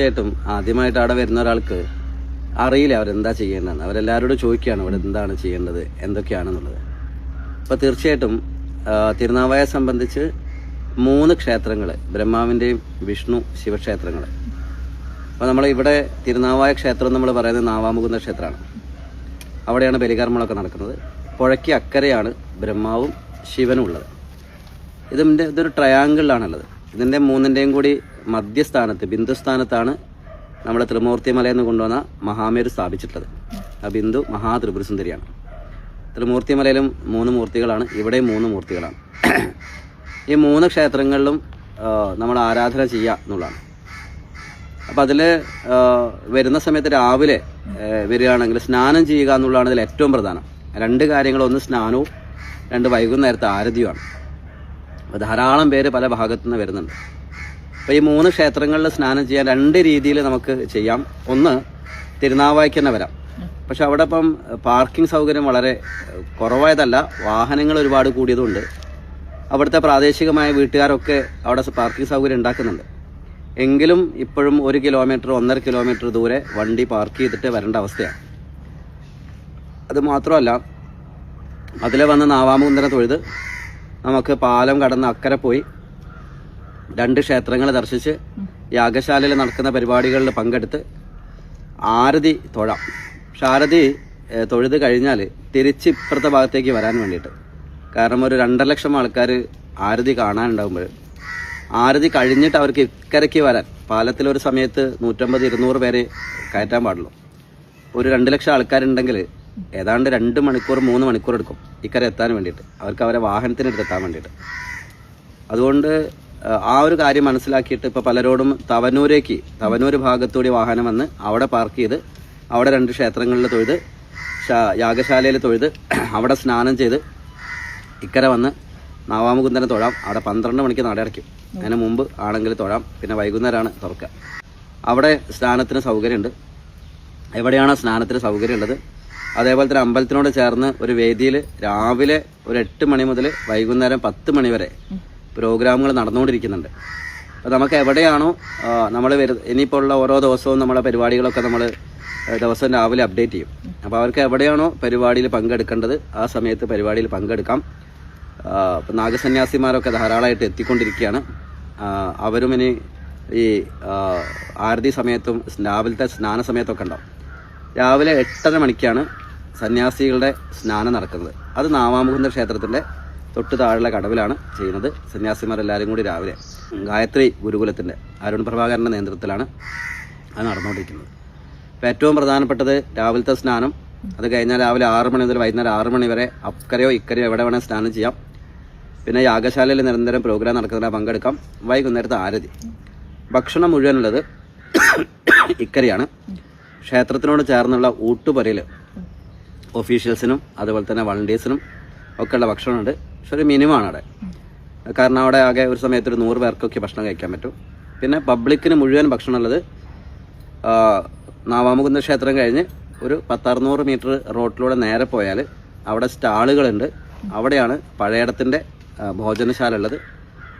തീർച്ചയായിട്ടും ആദ്യമായിട്ട് അവിടെ വരുന്ന ഒരാൾക്ക് അറിയില്ല അവരെന്താ ചെയ്യേണ്ടതെന്ന്. അവരെല്ലാവരോടും ചോദിക്കുകയാണ് ഇവിടെ എന്താണ് ചെയ്യേണ്ടത് എന്തൊക്കെയാണെന്നുള്ളത്. അപ്പോൾ തീർച്ചയായിട്ടും തിരുനാവായ സംബന്ധിച്ച് മൂന്ന് ക്ഷേത്രങ്ങൾ ബ്രഹ്മാവിന്റെയും വിഷ്ണു ശിവക്ഷേത്രങ്ങൾ അപ്പോൾ നമ്മൾ ഇവിടെ തിരുനാവായ ക്ഷേത്രം നമ്മൾ പറയുന്നത് നാവാമുകുന്ദ ക്ഷേത്രമാണ്. അവിടെയാണ് ബലികർമ്മങ്ങളൊക്കെ നടക്കുന്നത്. പുഴയ്ക്ക് അക്കരെയാണ് ബ്രഹ്മാവും ശിവനും ഉള്ളത് ഇതിന്റെ ഇതൊരു ട്രയാങ്കിളിലാണുള്ളത് ഇതിന്റെ മൂന്നിന്റെയും കൂടി മധ്യസ്ഥാനത്ത് ബിന്ദുസ്ഥാനത്താണ് നമ്മുടെ ത്രിമൂർത്തി മലയിൽ നിന്ന് കൊണ്ടുവന്ന മഹാമേര് സ്ഥാപിച്ചിട്ടുള്ളത്. ആ ബിന്ദു മഹാത്രിപുര സുന്ദരിയാണ് ത്രിമൂർത്തി മലയിലും മൂന്ന് മൂർത്തികളാണ്. ഇവിടെയും മൂന്ന് മൂർത്തികളാണ്. ഈ മൂന്ന് ക്ഷേത്രങ്ങളിലും നമ്മൾ ആരാധന ചെയ്യുക എന്നുള്ളതാണ്. അപ്പം അതിൽ വരുന്ന സമയത്ത് രാവിലെ വരികയാണെങ്കിൽ സ്നാനം ചെയ്യുക എന്നുള്ളതാണ് ഇതിൽ ഏറ്റവും പ്രധാനം. രണ്ട് കാര്യങ്ങൾ ഒന്ന് സ്നാനവും രണ്ട് വൈകുന്നേരത്തെ ആരതിയുമാണ്. അപ്പോൾ ധാരാളം പേര് പല ഭാഗത്തു നിന്ന് വരുന്നുണ്ട്. അപ്പോൾ ഈ മൂന്ന് ക്ഷേത്രങ്ങളിൽ സ്നാനം ചെയ്യാൻ രണ്ട് രീതിയിൽ നമുക്ക് ചെയ്യാം. ഒന്ന് തിരുനാവായിക്ക് തന്നെ വരാം. പക്ഷെ അവിടെ ഇപ്പം പാർക്കിംഗ് സൗകര്യം വളരെ കുറവായതല്ല. വാഹനങ്ങൾ ഒരുപാട് കൂടിയതുകൊണ്ട് അവിടുത്തെ പ്രാദേശികമായ വീട്ടുകാരൊക്കെ അവിടെ പാർക്കിംഗ് സൗകര്യം ഉണ്ടാക്കുന്നുണ്ട്. എങ്കിലും ഇപ്പോഴും ഒരു കിലോമീറ്റർ ഒന്നര കിലോമീറ്റർ ദൂരെ വണ്ടി പാർക്ക് ചെയ്തിട്ട് വരേണ്ട അവസ്ഥയാണ്. അത് മാത്രമല്ല അതിലെ വന്ന് നാവാമുകുന്ദനെ തൊഴുത് നമുക്ക് പാലം കടന്ന് അക്കരെ പോയി രണ്ട് ക്ഷേത്രങ്ങൾ ദർശിച്ച് യാഗശാലയിൽ നടക്കുന്ന പരിപാടികളിൽ പങ്കെടുത്ത് ആരതി തൊഴാം. പക്ഷെ ആരതി തൊഴുത് കഴിഞ്ഞാൽ തിരിച്ച് ഇപ്പുറത്തെ ഭാഗത്തേക്ക് വരാൻ വേണ്ടിയിട്ട്. കാരണം ഒരു രണ്ടര ലക്ഷം ആൾക്കാർ ആരതി കാണാനുണ്ടാകുമ്പോൾ ആരതി കഴിഞ്ഞിട്ട് അവർക്ക് ഇക്കരയ്ക്ക് വരാൻ. പാലത്തിൽ ഒരു സമയത്ത് നൂറ്റമ്പത് ഇരുന്നൂറ് പേരെ കയറ്റാൻ പാടുള്ളൂ. ഒരു രണ്ട് ലക്ഷം ആൾക്കാരുണ്ടെങ്കിൽ ഏതാണ്ട് രണ്ട് മണിക്കൂർ മൂന്ന് മണിക്കൂർ എടുക്കും ഇക്കരെ എത്താൻ വേണ്ടിയിട്ട്. അവർക്ക് അവരെ വാഹനത്തിനടുത്ത് എത്താൻ വേണ്ടിയിട്ട്. അതുകൊണ്ട് ആ, ഒരു കാര്യം മനസ്സിലാക്കിയിട്ട് ഇപ്പോൾ പലരോടും തവനൂരേക്ക് തവനൂർ ഭാഗത്തൂടി വാഹനം വന്ന് അവിടെ പാർക്ക് ചെയ്ത് അവിടെ രണ്ട് ക്ഷേത്രങ്ങളിൽ തൊഴുത് യാഗശാലയിൽ തൊഴുത് അവിടെ സ്നാനം ചെയ്ത് ഇക്കരെ വന്ന് നവാമുകുന്ദനെ തൊഴാം. അവിടെ പന്ത്രണ്ട് മണിക്ക് നട അടയ്ക്കും അതിന് മുമ്പ് ആണെങ്കിൽ തൊഴാം. പിന്നെ വൈകുന്നേരമാണ് തുറക്കുക. അവിടെ സ്നാനത്തിന് സൗകര്യമുണ്ട്. എവിടെയാണോ സ്നാനത്തിന് സൗകര്യമുള്ളത്? അതേപോലെ തന്നെ അമ്പലത്തിനോട് ചേർന്ന് ഒരു വേദിയിൽ രാവിലെ ഒരു എട്ട് മണി മുതൽ വൈകുന്നേരം പത്ത് മണി വരെ പ്രോഗ്രാമുകൾ നടന്നുകൊണ്ടിരിക്കുന്നുണ്ട്. അപ്പോൾ നമുക്ക് എവിടെയാണോ നമ്മൾ വരു ഇനിയിപ്പോൾ ഉള്ള ഓരോ ദിവസവും നമ്മളെ പരിപാടികളൊക്കെ നമ്മൾ ദിവസം രാവിലെ അപ്ഡേറ്റ് ചെയ്യും. അപ്പോൾ അവർക്ക് എവിടെയാണോ പരിപാടിയിൽ പങ്കെടുക്കേണ്ടത് ആ സമയത്ത് പരിപാടിയിൽ പങ്കെടുക്കാം. ഇപ്പം നാഗസന്യാസിമാരൊക്കെ ധാരാളമായിട്ട് എത്തിക്കൊണ്ടിരിക്കുകയാണ്. അവരും ഇനി ഈ ആരതി സമയത്തും രാവിലത്തെ സ്നാന സമയത്തൊക്കെ ഉണ്ടാവും. രാവിലെ എട്ടര മണിക്കാണ് സന്യാസികളുടെ സ്നാനം നടക്കുന്നത്. അത് നാമാമുകുന്ദ ക്ഷേത്രത്തിന്റെ തൊട്ട് താഴെയുള്ള കടവിലാണ് ചെയ്യുന്നത്. സന്യാസിമാരെല്ലാവരും കൂടി രാവിലെ ഗായത്രി ഗുരുകുലത്തിന്റെ അരുൺ പ്രഭാകരന്റെ നേതൃത്വത്തിലാണ് അത് നടന്നുകൊണ്ടിരിക്കുന്നത്. അപ്പോൾ ഏറ്റവും പ്രധാനപ്പെട്ടത് രാവിലത്തെ സ്നാനം. അത് കഴിഞ്ഞാൽ രാവിലെ ആറ് മണി മുതൽ വൈകുന്നേരം ആറ് മണി വരെ അക്കരയോ ഇക്കരയോ എവിടെ വേണേൽ സ്നാനം ചെയ്യാം. പിന്നെ യാഗശാലയിൽ നിരന്തരം പ്രോഗ്രാം നടക്കുന്നതിനാൽ പങ്കെടുക്കാം. വൈകുന്നേരത്തെ ആരതി. ഭക്ഷണം മുഴുവനുള്ളത് ഇക്കരയാണ്. ക്ഷേത്രത്തിനോട് ചേർന്നുള്ള ഊട്ടുപുരയിൽ ഒഫീഷ്യൽസിനും അതുപോലെ തന്നെ വളണ്ടിയേഴ്സിനും ഒക്കെ ഉള്ള ഭക്ഷണമുണ്ട്. പക്ഷെ ഒരു മിനിമമാണ് അവിടെ. കാരണം അവിടെ ആകെ ഒരു സമയത്ത് ഒരു നൂറ് പേർക്കൊക്കെ ഭക്ഷണം കഴിക്കാൻ പറ്റും. പിന്നെ പബ്ലിക്കിന് മുഴുവൻ ഭക്ഷണം ഉള്ളത് നാവാമുകുന്ദ ക്ഷേത്രം കഴിഞ്ഞ് ഒരു പത്തറുന്നൂറ് മീറ്റർ റോട്ടിലൂടെ നേരെ പോയാൽ അവിടെ സ്റ്റാളുകളുണ്ട്. അവിടെയാണ് പഴയടത്തിന്റെ ഭോജനശാല ഉള്ളത്.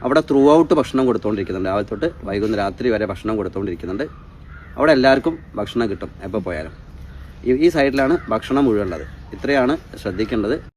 അവിടെ ത്രൂ ഔട്ട് ഭക്ഷണം കൊടുത്തുകൊണ്ടിരിക്കുന്നുണ്ട് രാവിലെ തൊട്ട് വൈകുന്നേരം രാത്രി വരെ ഭക്ഷണം കൊടുത്തുകൊണ്ടിരിക്കുന്നുണ്ട് അവിടെ എല്ലാവർക്കും ഭക്ഷണം കിട്ടും എപ്പോൾ പോയാലും. ഈ സൈഡിലാണ് ഭക്ഷണം മുഴുവൻ ഉള്ളത്. ഇത്രയാണ് ശ്രദ്ധിക്കേണ്ടത്.